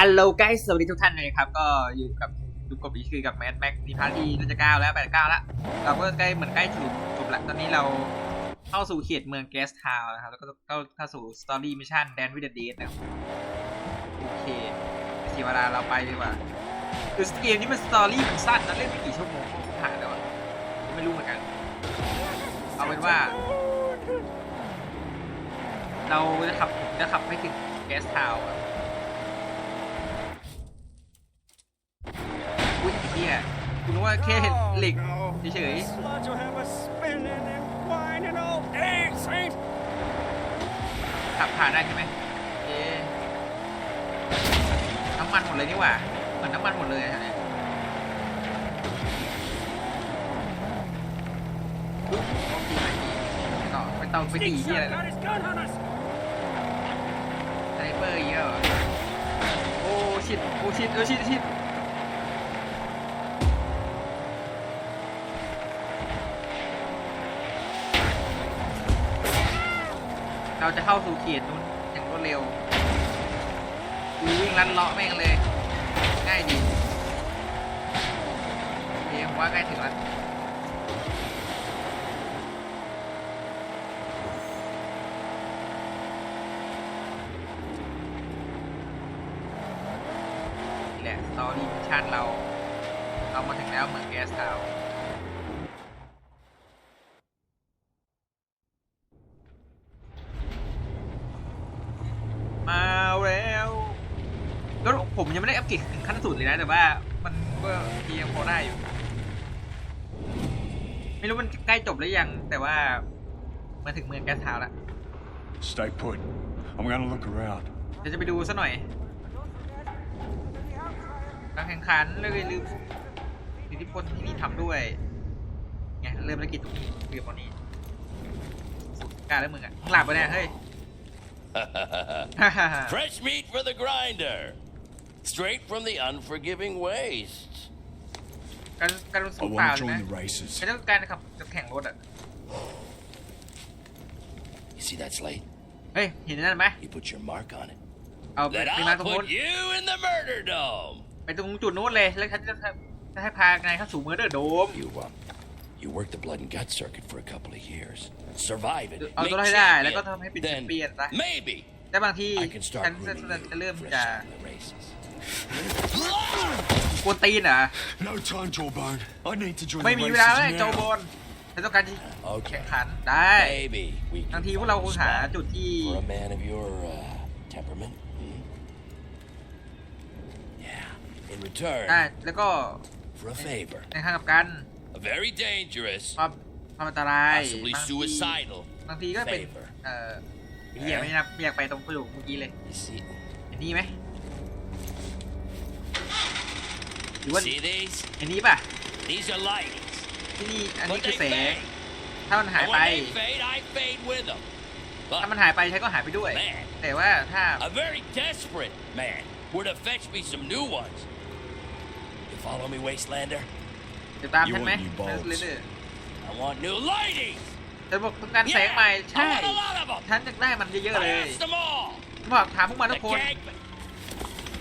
อัลโลไกสวัสดีทุกท่านเลยครับ ก็อยู่กับดูกบอีกคือกับแมทแม็กมีพาร์ทที่น่าจะเก้าแล้วแปดเก้าแล้วเราก็ใกล้เหมือนใกล้ถึงจบละตอนนี้เราเข้าสู่เขตเมืองแกสทาวน์นะครับ แล้วก็เข้าเข้าสู่สตอรี่มิชชั่นแดนวิดเดนะครับโอเคเสียเวลาเราไปดีกว่าคือเกมนี้มันสตอรี่มันสั้นนะเล่นไม่กี่ชั่วโมงก็ผ่านแล้วอะไม่รู้เหมือนกัน เอาเป็นว่า เราจะขับจะขับไปถึงแกสทาวน์อะ อุ้ยไอ้ เฮียคุณนึกว่าแค่เหล็กเฉย Sludge will have us spinning and whining all day, Saint. ๆขับผ่านได้ใช่ไหมเอ๊ะน้ำมันหมดเลยนี่หว่า เหมือนน้ำมันหมดเลยอะเนี่ยอุ๊ยโอเคไปดีไปต่อไปต่อไปดี Sneak เฮียอะไร shot got his gun on us. สไนเปอร์เยอะโอ้ชิดโอ้ชิดเออชิดชิด เราจะเข้าสู่เขตนู้นอย่างรวดเร็วกูวิ่งลันเลาะแม่งเลย ง่ายดีเดี๋ยวผมว่าใกล้ถึงแล้วนี่แหละสตอรี่มิชชั่นเรา เรามาถึงแล้วเมืองแกสทาวน์มาแล้วแล้วผมยังไม่ได้อัปเกรดถึงขั้ นสุดเลยนะ แต่ว่ามันก็ยังพอได้อยู่ ไม่รู้มันใกล้จบหรือยัง แต่ว่ามาถึงเมืองแกสทาวน์แล้ว Stay put. I'm gonna look around. เดี๋ยวจะไปดูซะหน่อยการแข่งขันเรื่องลืมอิทธิพลที่นี่ทำด้วยไงเริ่มธุรกิจตรงนี้เรียบตอนนี้สุดกล้ารแล้วมึงอะมึงหลับไปะเนี่ยเฮ้ย Fresh meat for the grinder. Straight from the unforgiving waste. การการสู I งเปล่า want เล to ย join นะ the races. เป็นเรื่องการขับแข่งรถอ่ะ You see that slate? เฮ้ย เห็นนั่นไหม You put your mark on it. เอาไป Then ไปมา I'll ตรงนู้น put you in the murder dome. ไปตรงจุดนู้นเลย แล้วฉันจะจะให้พาไงเข้าสู่เมอร์เดอร์โดม You um, you work the blood and gut circuit for a couple of years. Survive it. เอา make ตัวให้ได้ champion. แล้วก็ทำให้เป็นแชม Then เปี้ยนซะ maybe แต่บางที I can ฉั start นจะ grooming จะเริ่ม you for จะ some of the races. กวนตีนเหรอ No time, Jawbone. I need to join ไม่ the มีเวลาแล้ว races โจ now. โบนฉันต้องการที่โอเคแข่งขันได้ Maybe we บาง can ทีพวกเรา find ค a งหา spot จุดที่ for a man of your uh, temperament. Hmm? Yeah. In return ได้แล้วก็ for a favor, ในทางกลับกัน a very dangerous, ความความอันตราย possibly บางที suicidal บางทีก็เป็น favor. เอ่อเฮียไม่นับไม่อยากไปตรงประโยคเมื่อกี้เลย You see, เห็นนี่ไหมห รือว่า see these? เห็นนี้ป่ะ These are lights. ที่นี่อันนี้ But คือ they แสง fade. ถ้ามันหาย And ไป when they fade, I fade with them. ถ้า But มันหายไปฉันก็หายไปด้วย Man. แต่ว่าถ้า a very desperate man were to fetch me some new ones. You follow me, Wastelander? จะตาม You ฉันไหม want new bulbs เรื่อย I want new lighting. ๆฉันบอกต้องการแสง Yeah, ใหม่ ใช่ I want a lot of them. ฉันจะได้มันเยอะๆ I เลย asked them all. ฉันบอกถามพวกมัน The ทุกคน gang,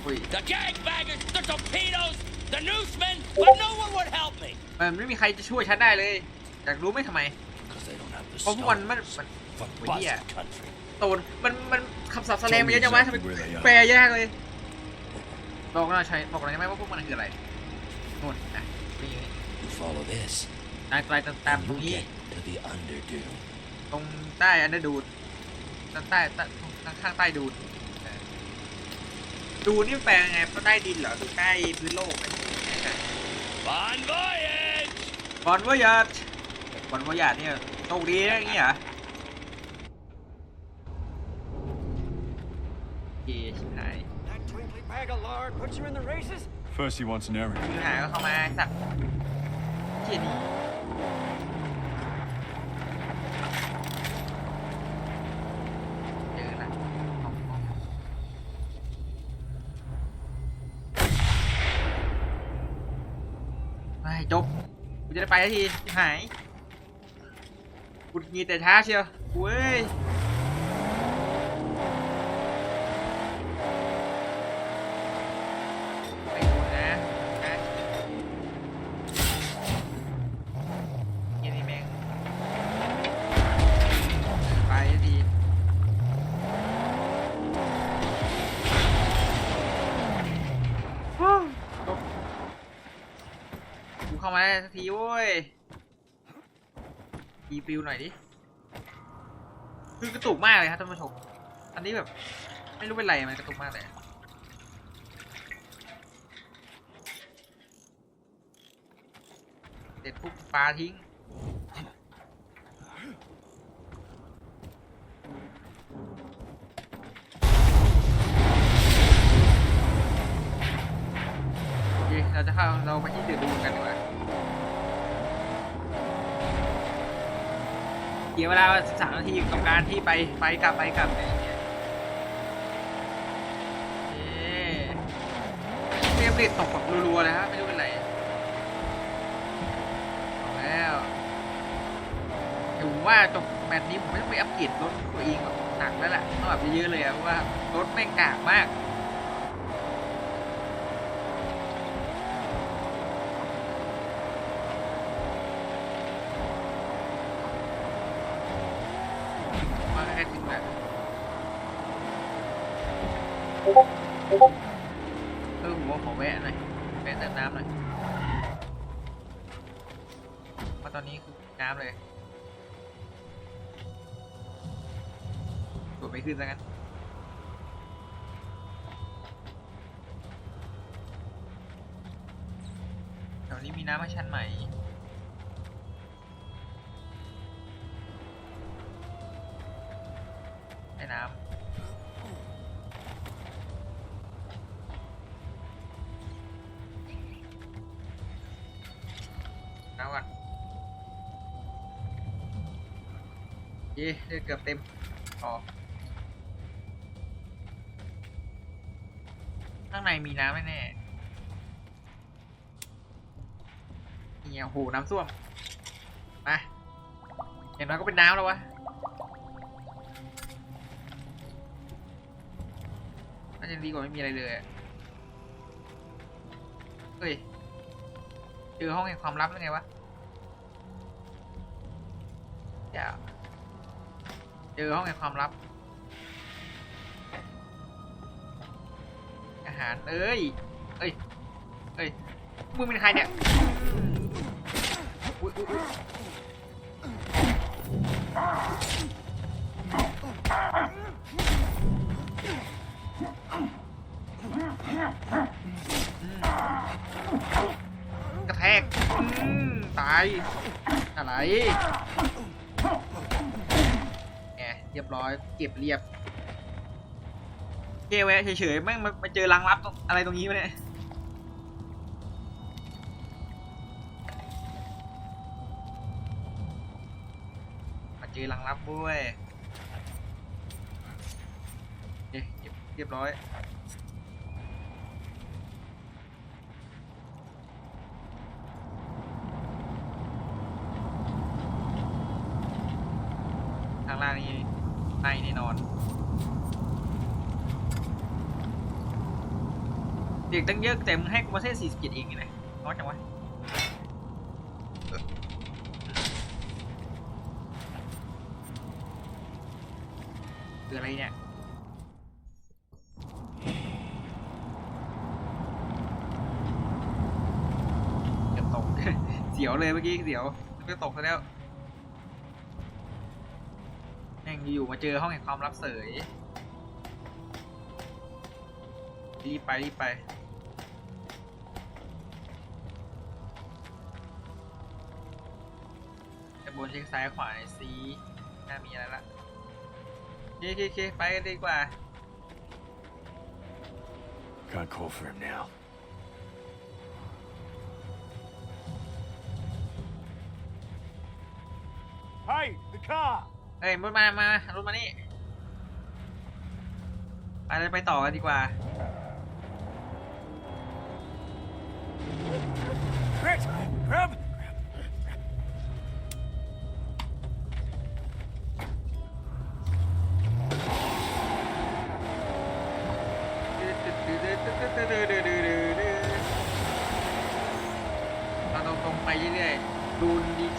อุ้ย the gangbaggers, the torpedoes, the newsmen, but no one would help me มันไม่มีใครจะช่วยฉันได้เลยอยากรู้ไหมทำไม because they don't have the เพราะพวกมันมัน stones มัน for Well, yeah. busted country. โตนมันมันคำศัพท์แสดงมาเยอะจังวะทำไม Tell me exactly where they are. แปลยากเลยบอกเราใช้บอกเราใช่ไหมว่าพวกมันคืออะไรนู่นนะนี่ You follow this, นายไกลตามตาม and ตรง you'll นี้ get to the underdune. ตรงใต้อันเดอร์ดูดตรงใต้ใต้ข้างข้างใต้ดูดเออ ดูดนี่มันแปลยังไงใต้ดินเหรอหรือใต้พื้นโลกไหมไม่ใช่ Bon voyage! บอลวายาดบอลวายาดเนี่ยโชคดีนะอย่างงี้เหรอโอเคชิบหาย That twinkly bag of lard puts you in the races? First, he wants an errand. ชิบหายก็เข้ามาสัตว์เชี่ยนี่เจอละเอาเอาไปจบกู จะได้ไปสักทีหายขุดงีแต่ช้าเชียวกูเอ้ย เข้ามาได้สักทีโว้ยอี ฟิวหน่อยดิ คือกระตุกมากเลยครับท่านผู้ชม อันนี้แบบ ไม่รู้เป็นไรมันกระตุกมากเลยเด็ดปุ๊บปลาทิ้ง โอเค เราจะเข้าเราไปที่เดือดดูกันดีกว่า เกี่ยวเวลาสามนาทีกับการที่ไปไปกลับไปกลับอะไรอย่างเงี้ยเอ๊ะเฟรมเรทตกแบบรัวๆเลยฮะไม่รู้เป็นไรแล้วถือว่าจบแมตช์นี้ผมไม่ต้องไปอัปเกรดรถตัวเองแบบหนักแล้วแหละต้องแบบเยอะๆเลยอะเพราะว่ารถแม่งกากมาก ใกล้ถึงแล้วเออผมว่าขอแวะหน่อยแวะเติมน้ำหน่อยเพราะตอนนี้คือน้ำเลยกดไม่ขึ้นซะงั้นแถวนี้มีน้ำให้ชั้นใหม่ เย้เลือเกือบเต็มพอข้างในมีน้ำแน่ๆเนี่ยโหน้ำส้วมมาอย่างน้อยก็เป็นน้ำแล้ววะน่าจะดีกว่าไม่มีอะไรเลยเฮ้ยเจอห้องแห่งความลับแล้วไงวะอย่า เจอห้องแห่งความลับ อาหารเอ้ย เอ้ย เอ้ย มึงเป็นใครเนี่ยอุ๊ยอุ๊ยกระแทกตาย อะไร รียบร้อย เก็บเรียบเกไว้เฉยๆแม่งมามาเจอรังลับตรงอะไรตรงนี้วะเนี่ยมาเจอรังลับด้วยเอ๊ะเก็บเรียบร้อย ข้างล่างนี่ในแน่นอน เด็ กตั้งเยอะแต่มึงให้กูมาเส้น47เองนี่นะน้อยจังวะเออคืออะไรเนี่ยเกือบตก เสียวเลยเมื่อกี้เสียวเกือบตกซะแล้วแม่งอยู่มาเจอห้องแห่งความลับเสยรีบไปรีบไป บนเช็คซ้ายขวาหน่อยซีน่ามีอะไรละโอเคโอเคโอเคไปกันดีกว่า Can't call for him now. Hey, the car! เอ้ยรถมามารถมานี่ไปเลยไปต่อกันดีกว่า Grit! Grab!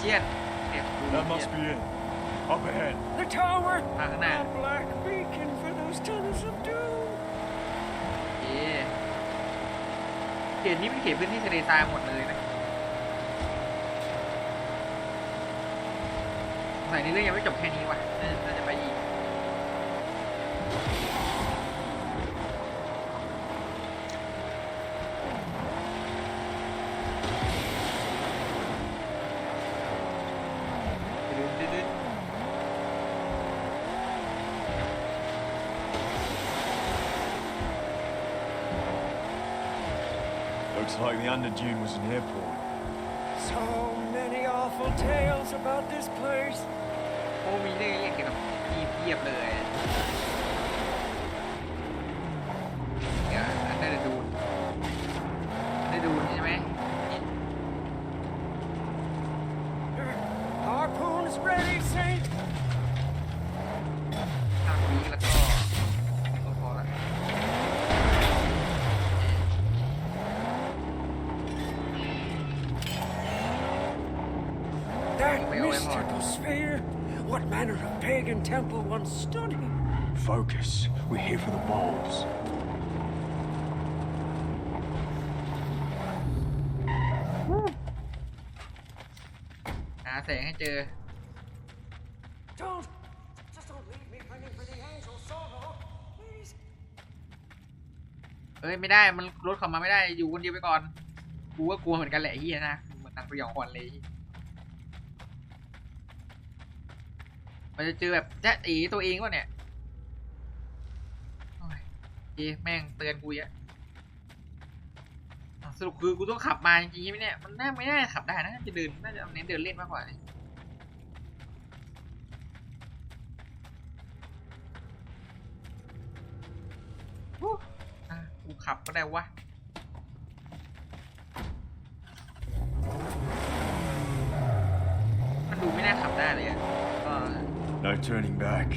ียดเก็บกู That เียด be it. Up ahead. The tower! Hang on. Black beacon for those tunnels of doom! เอ๊ะเขตนี้เป็นเขตพื้นที่ทะเลทรายหมดเลยนะสงสัยในเรื่องยังไม่จบแค่นี้ว่ะน่าจะไปอีก like the Under Dune was an airport. So many awful tales about this place. โอ้มีเรื่องเกี่ยวกับมีเพียบเลยเดี๋ยวอันได้ดูนได้ดูนใช่ไหมนี่ Harpoons ready, Saint. ห้าวีแล้วก็ก็พอละ That Wait, wait, hold on. mystical sphere. What manner of pagan temple once stood here? Focus. We're here for the balls. หาแสงให้เจอ Don't, just don't leave me hanging for the angel solo, please. เอ้ยไม่ได้มันรถเข้ามาไม่ได้อยู่คนเดียวไปก่อน กูก็กลัวเหมือนกันแหละไอ้เฮียนะเหมือนหนังสยองขวัญเลย มันจะเจอแบบแจ๊ะอ๋ตัวเองวะเนี่ยอ้ยเอ๊แม่งเตือนกูอีกอะอ่สรุปคือกูต้องขับมาจริงๆใช่ไหมเนี่ย มันน่าไม่น่าขับได้นะน่าจะเดินน่าจะเน้นเดินเล่นมากกว่านี่ฮู้อะกูขับก็ได้วะมันดูไม่น่าขับได้เลยอะ No turning back.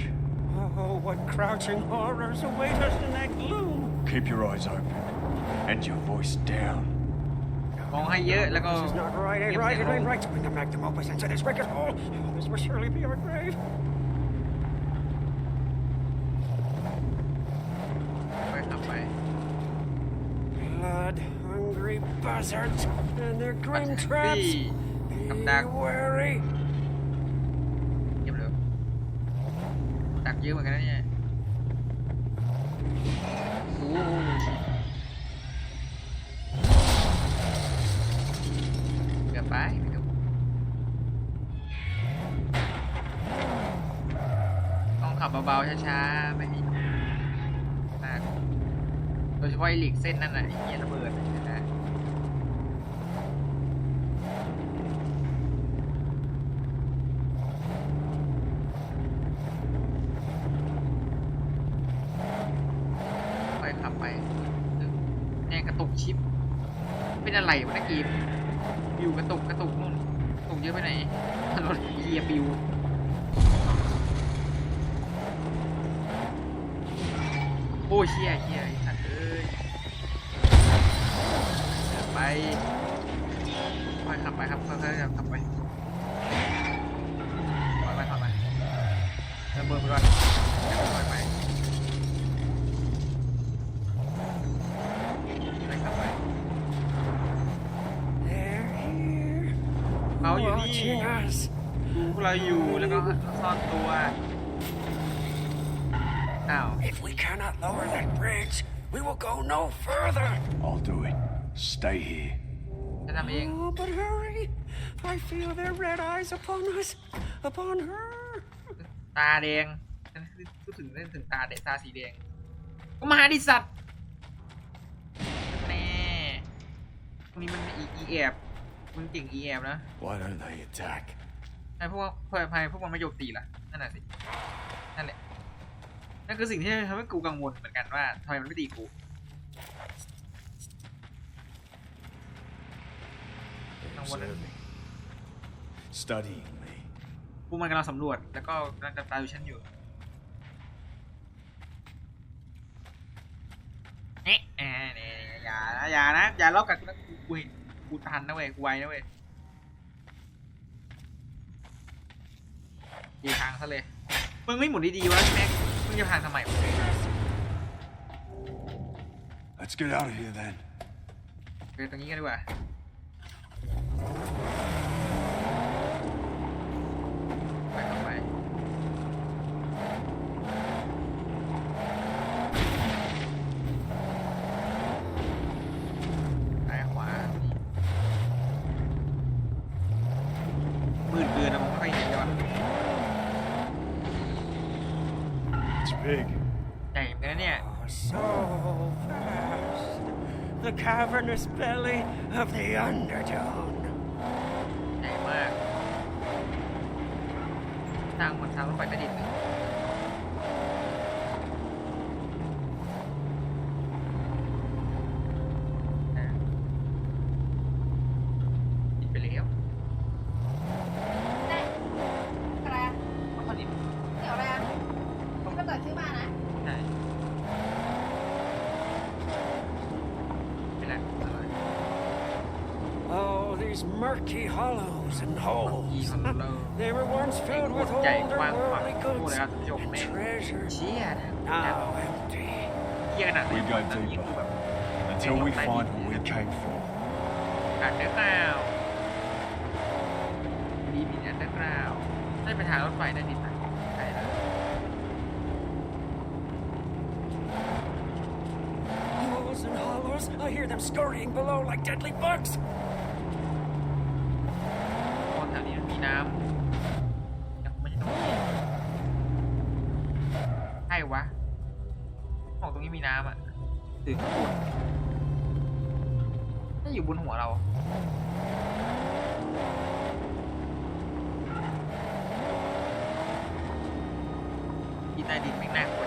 Oh, what crouching horrors await us in that gloom. Keep your eyes open. And your voice down. มองให้เยอะแล้วก็ This is not right, ain't right, it ain't right to bring the magnum opus into this wicked hole. Oh, this will surely be our grave. ไปขับไป Blood-hungry buzzards and their grim นี่ traps. กับ Be ดัก wary. ดักเยอะเหมือนกันนะเนี่ยโอ้โหเกือบไปไม่เกือบต้องขับเบาๆช้าๆไม่ให้มากโดยเฉพาะไอ้หลีกเส้นนั่นน่ะไอ้เหี้ยระเบิดนะ ไปขับไปแน่กระตุกชิป เป็นอะไรวะนะเกมบิวกระตุกกระตุกนู่นกระตุกเยอะไปไหนรถเฮียบิวโอ้เฮียเฮียสัตว์เอ้ยไปไปขับไปครับค่อยๆขับไปถอยไปถอยไประเบิดไปก่อนแล้วยๆไป ไปขับไป They're here. เขาอยู่นี่ Watching us. ดูพวกเรา อยู่แล้วก็ซ่อนตัว อ้าว If we cannot lower that bridge, we will go no further. I'll do it. Stay here. จะทำเอง Oh, but hurry. I feel their red eyes upon us, upon her. ตาแดงพูดถึงเล่นถึงตาแดงตาสีแดง ก็มาดิสัตว์แน่พวกนี้มันอีอีแอบมันเก่งอีแอบนะ Why don't they attack? ไอ้พวกพวกพายพวกมันไม่โจมตีล่ะนั่นแหละสินั่นแหละนั่นคือสิ่งที่ทำให้กูกังวลเหมือนกันว่าทำไมมันไม่ตีกู Observing. Studying me. พวกมันกำลังสำรวจแล้วก็กำลังจับตาดูฉันอยู่เอ๊ะแอะเนี่ยอย่านะอย่านะอย่าล็อกกับกูนะกูกูกูทันนะเว้ยกูไวนะเว้ย ดีทางซะเลย มึงไม่หมุนดีๆวะแม็ก มึงจะทางทำไมวะ Let's get out of here then. เดินตรงนี้กันดีกว่า ไปเข้าไป big. ใหญ่เหมือนกันนะเนี่ย Oh, so vast. The cavernous belly of the undertone. ใหญ่มากทางเหมือนทางรถไฟใต้ดินเลยอะปิดไปแล้ว ได้อะไรอะ เพราะตอนนี้ เดี๋ยวอะไรอะที่มันเกิดขึ้นมานะ ใช่ไปแล้วอะไร Oh, these murky hollows and อี holes. คอนโด They were once filled with ใหญ่ all กว้าง their ขวาง worldly พูด goods เลยครับท่านผู้ชม and แม่ง treasures. เชี่ยนะ Now empty. เชี่ยขนาด We go ตอนนี้ deeper คือแบบ until we find what we came for. อันเดอร์กราวดีมีอันเดอร์กราวใช่เป็นทางรถไฟได้ดินไหมใช่แล้ว Holes and hollows. I hear them scurrying below like deadly bugs. คนแถวนี้มันมีน้ำยังไม่ใช่ตรงนี้ใช่วะบอกตรงนี้มีน้ำอะ ถึงข้างบนน่าอยู่บนหัวเราที่ใต้ดินแม่งน่าก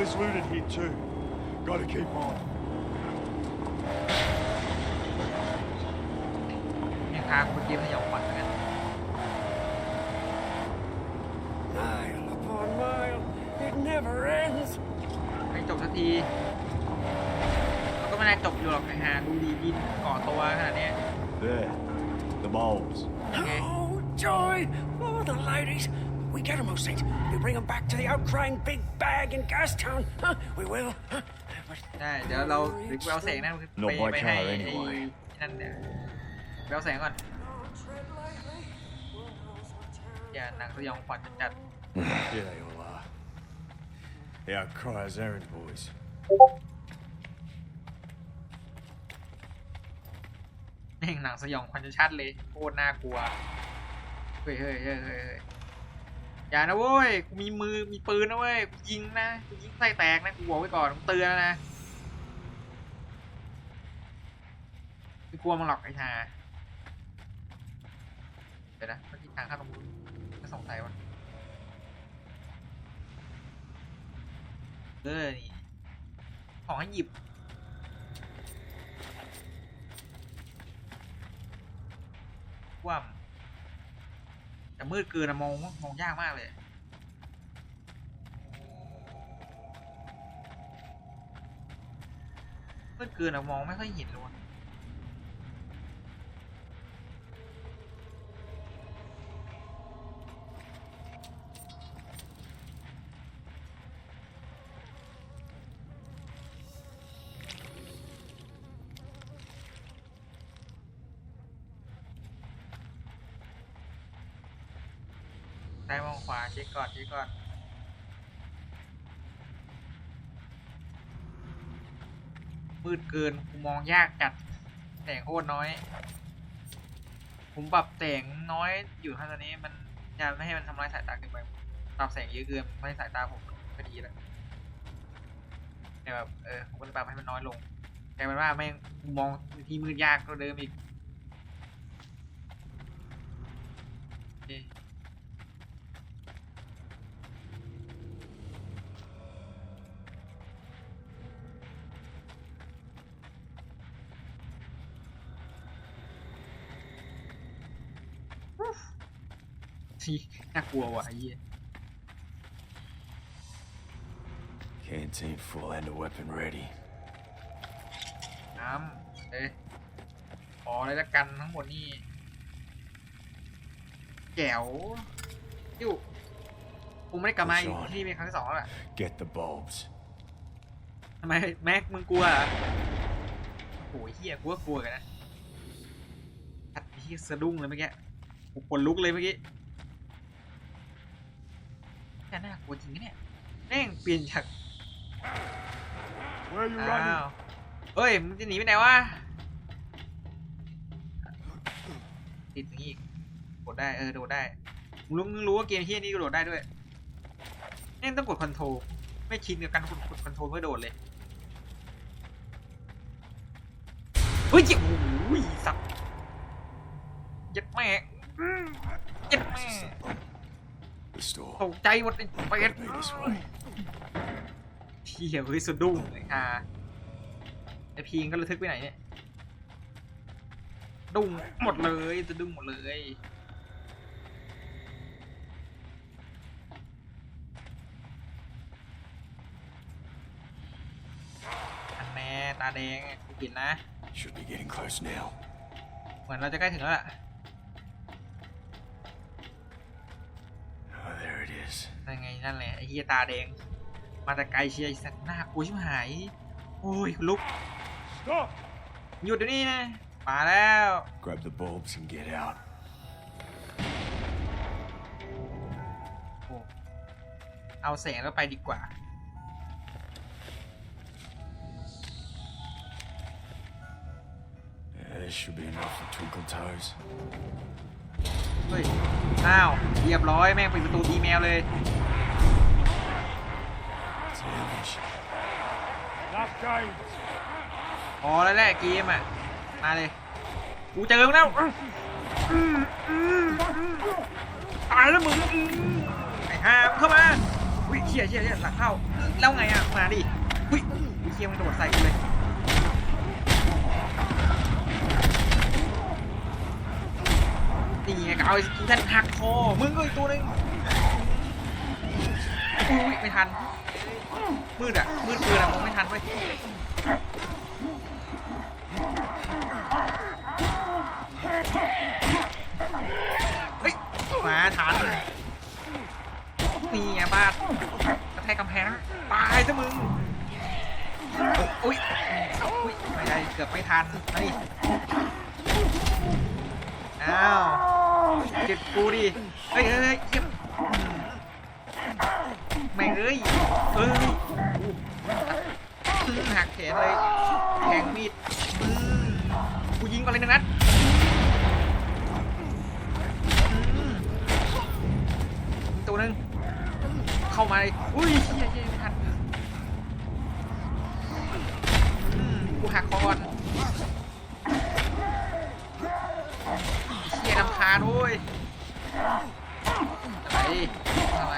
is looted here too. Gotta keep on. ยังพาคนเกมสยองขวัญเหมือนกัน Mile upon mile. It never ends. ไม่จบสักทีมันก็ไม่ได้จบอยู่หรอกไอ้หาดูดีดินก่อตัวขนาดเนี้ย There. The bulbs. Okay. Oh, joy! Oh, the ladies. We get 'em, O Saint. We bring 'em back to the outcrying big bag in Gastown. Huh? We will. Huh? But ได้เดี๋ยวเราหรือไปเอาแสงนั่น No ไป by ไปให้ car ไอ้ anyway นั่นเนี่ยไปเอาแสงก่อนอย่าหนังสยองขวัญจัด Here they all are. The Outcryers errand boys. ๆแม่งหนังสยองขวัญชัดๆเลยโคตรน่ากลัวเฮ้ยเฮ้ยเฮ้ยเฮ้ยเฮ้ย อย่านะเว้ยกูมีมือมีปืนนะเว้ยกูยิงนะกูยิงไส้แตกนะกูบอกไว้ก่อนกูเตือนนะไม่กลัวมันหรอกไอ้ชาเดี๋ยวนะเมื่อกี้ทางเข้าตรงนู้นไม่สงสัยว่ะเออนี่ของให้หยิบว่า แต่มืดเกินอะมองมองยากมากเลย มืดเกินอะมองไม่ค่อยเห็นเลย ซ้ายมองขวาเช็คก่อนเช็คก่อนมืดเกินกูมองยากจัดแสงโคตรน้อย ผมปรับแสงน้อยอยู่ครับตอนนี้มันจะไม่ให้มันทำลายสายตาเกินไปปรับแสงเยอะเกินไม่สายตาผมพอดีแล้วแต่แบบเออผมก็เลยปรับให้มันน้อยลงแต่มันว่าแม่มองที่มืดยากก็เดิมอีกโอเค ที่น่ากลัวว่ะไอ้เหี้ย Canteen full and a weapon ready. น้ำเอ้ยขอเลยละกันทั้งหมดนี่แจ๋วอยู่กูไม่ได้กลับมาอีกที่นี่เป็นครั้งที่สองแล้วแหละ Get the bulbs. ทำไมแม็กมึงกลัวเหรอโอ้โหเฮียกูก็กลัวกันนะทัดที่สะดุ้งเลยเมื่อกี้ผมขนลุกเลยเมื่อกี้ แค่น่ากลัวจริงนะเนี่ยแม่งเปลี่ยนจาก Where are you อ้า running? วเฮ้ยมึงจะหนีไปไหนวะติดอย่างนี้อีกกดได้เออโดดได้มึงรู้มึงรู้ว่าเกมที่นี้ก็โดดได้ด้วยนี่ต้องกดคอนโทรลไม่ชินกับการกดกดคอนโทรลเพื่อโดดเลยเฮ้ยเจ็บโอ้ยสับยัดแม่อืมยัดแม่ The store. ตกใจหมดไอ้เป็ด Be this way. เที่ยเฮ้ยสะดุ้งไอ้ห่าไอพีงก็ระทึกไปไหนเนี่ยดุ้งหมดเลยสะดุ้งหมดเลยอันแน่ตาแดงกูเห็นนะ Should be getting close now. เหมือนเราจะใกล้ถึงแล้วล่ะ นั่นไงนั่นแหละไอ้เฮียตาแดง มาแต่ไกลเชียร์ไอ้สัตว์หน้ากลัวชิบหายโอ้ยลุก Stop! หยุดเดี๋ยวนี้นะมาแล้ว Grab the bulbs and get out. โอ้เอาแสงแล้วไปดีกว่า Yeah, this should be enough for Twinkle Toes. เฮ้ยอ้าวเรียบร้อยแม่งปิดประตูทีแมวเลย Damage. พอแล้วแหละเกมอะ มาเลย กูเจอมึงแล้วอื้ออื้ออื้อตายแล้วมึงอื้อไอ้ห่ามึงเข้ามาอุ้ยเชี่ยเชี่ยเชี่ยหลังเข้า แล้วไงอะ มาดิอุ้ยอุ้ยเชี่ยมันโดดใส่กูเลยนี่ไงก็เอาไอ้กูท่านหักคอมึงก็อีกตัวหนึงอุ้ยไม่ทัน มืดอะ มืดปืนอะมองไม่ทันเว้ยเฮ้ยมาทันนี่ไงบ้านกระแทกกำแพงตายซะมึงอุ้ยอุ้ยไม่ได้เกือบไม่ทันมาดิอ้าวเจ็ดกูดิเฮ้ยเฮ้ยเฮ้ยเยี่ยม แม่งเอ้ยเอ้ยหักแขนเลยแทงมีดอืมกูยิงก่อนเลยหนึ่งนัดตัวหนึงเข้ามาเลยอุ้ยเชี่ยเชี่ยไม่ทันกูหักคอก่อนไอ้เชี่ยลำคาญโว้ยอะไรอะไร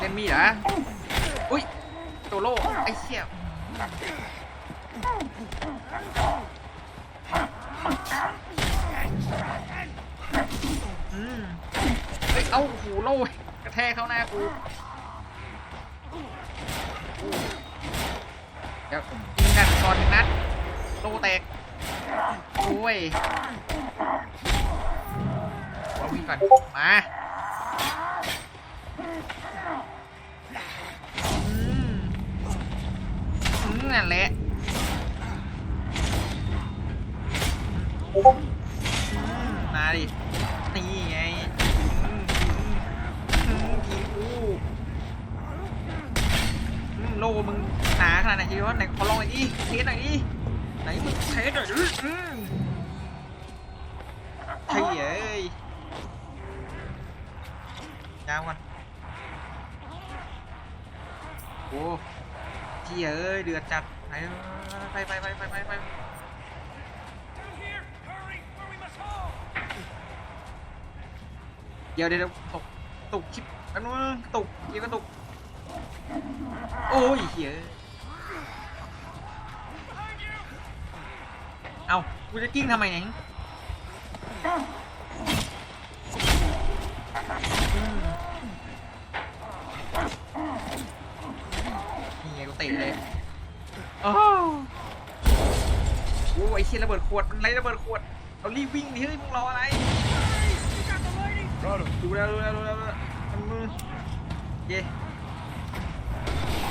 เล่นมีดเหรออุ้ยตัวโล่ไอ้เชี่ยอืมเฮ้ยเอาหูโล่กระแทกเข้าหน้ากูเดี๋ยวยิงกันก่อนหนึ่งนัดโล่แตกโอ้ยวิ่งก่อนมา นั่นแหละมาดิ นี่ไงทีกูโลมึงหนาขนาดไหนทีวะไหนขอลองหน่อยดิเทสหน่อยดิไหนมึงเทสหน่อยดิอืมเฮ้ยเอ้ยยาวก่อนโอ้ เที่ยเอ้ยเดือดจัดไปไปไปไปไปไปเดี๋ยวเดี๋ยวตกตกชิปแป๊บนึงตกเดี๋ยวก็ตกโอ้ยเหี้ยเอากูจะกิ้งทำไมเนี่ยอืมนี่ไงกูเตะเลยโอ้โหโอ้ยไอ้เชี่ยระเบิดขวดมันไรระเบิดขวดเรารีบวิ่งดิเฮ้ยมึงรออะไร Got him. ดูแล้วดูแล้วดูแล้วดูแล้วมันมือเย่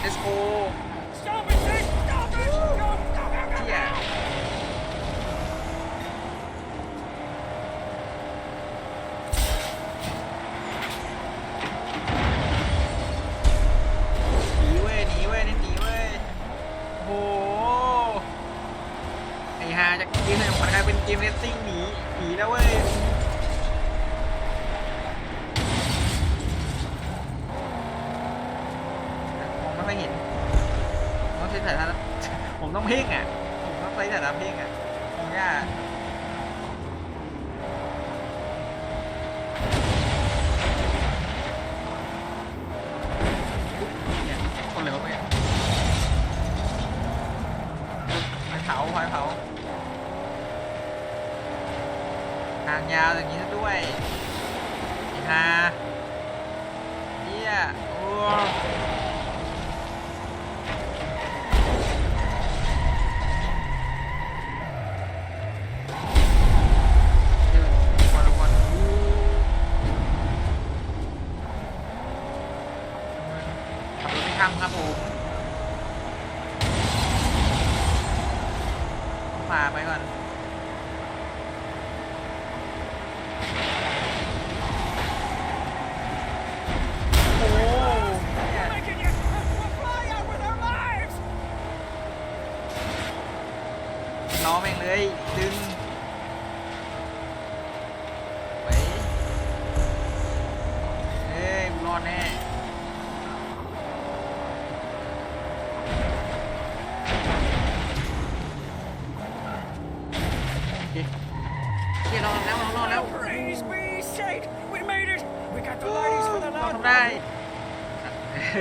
let's go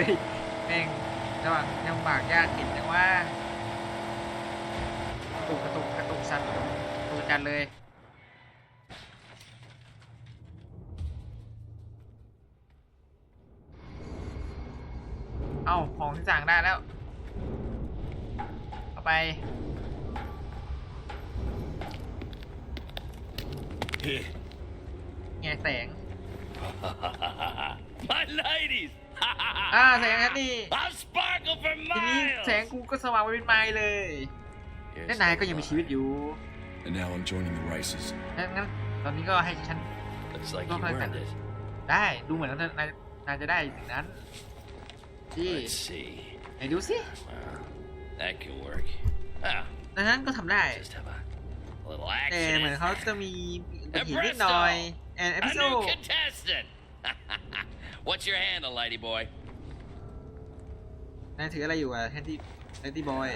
ยแม่งระหว่างยังบากยากเห็นจังว่ากระตุกกระตุกกระตุกสั่นตัวจันเลยเอ้าของที่สั่งได้แล้วเอาไป Here. แง่แสง My ladies! อ่าแสงอันนี้ I'll sparkle for ทีนี้แสง miles! กูก็สว่างไปเป็นไม้เลยและนายก็ยังมีชีวิตอยู่ And now I'm joining the races. งั้นงั้นตอนนี้ก็ให้ฉัน Looks like Go you ahead, earned it. ได้ดูเหมือนว่านายนายจะได้สิ่งนั้นที่ Let's see. ไหนดูสิ Well, that can work. Ah, ดังนั้นก็ทำได้ just have a little แต่เหมือน accident. เขาจะมีอุบัติเหตุนิดหน่อยแอนเอพิ A โซ new contestant! What's your handle, lady boy? นายถืออะไรอยู่อะแทนที่แทนที่บอย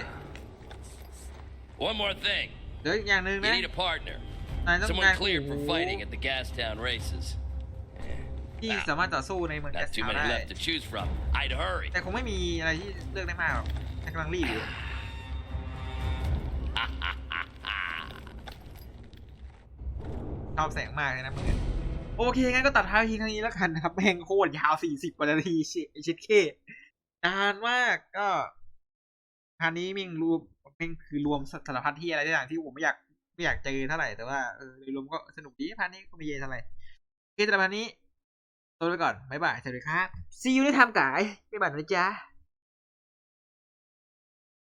One more thing. เดี๋ยวอีกอย่างหนึ่ง You นะ need a partner. นายต้อง Someone การ cleared for โอ้โห fighting at the Gastown races. ที่สามารถต่อสู้ในเมืองแก Not ส too ทาว many ได้ left to choose from. I'd hurry. แต่คงไม่มีอะไรที่เลือกได้มากหรอกฉันกำลังรีบอยู่ ชอบแสงมากเลยนะมึง โอเคงั้นก็ตัดท้ายทีครั้งนี้แล้วกันนะครับแม่งโคตรยาวสี่สิบกว่านาทีชิชิดเคนานมากก็พาร์ทนี้แม่งรวมแม่งคือรวมสารพัดที่อะไรต่างที่ผมไม่อยากไม่อยากเจอเท่าไหร่แต่ว่าเออโดยรวมก็สนุกดีพาร์ทนี้ก็ไม่เยอะเท่าไหร่โอเคสำหรับพาร์ทนี้ตัวไปก่อนบ๊ายบายสวัสดีครับ see you ในทำกายบ๊ายบายนะจ๊ะ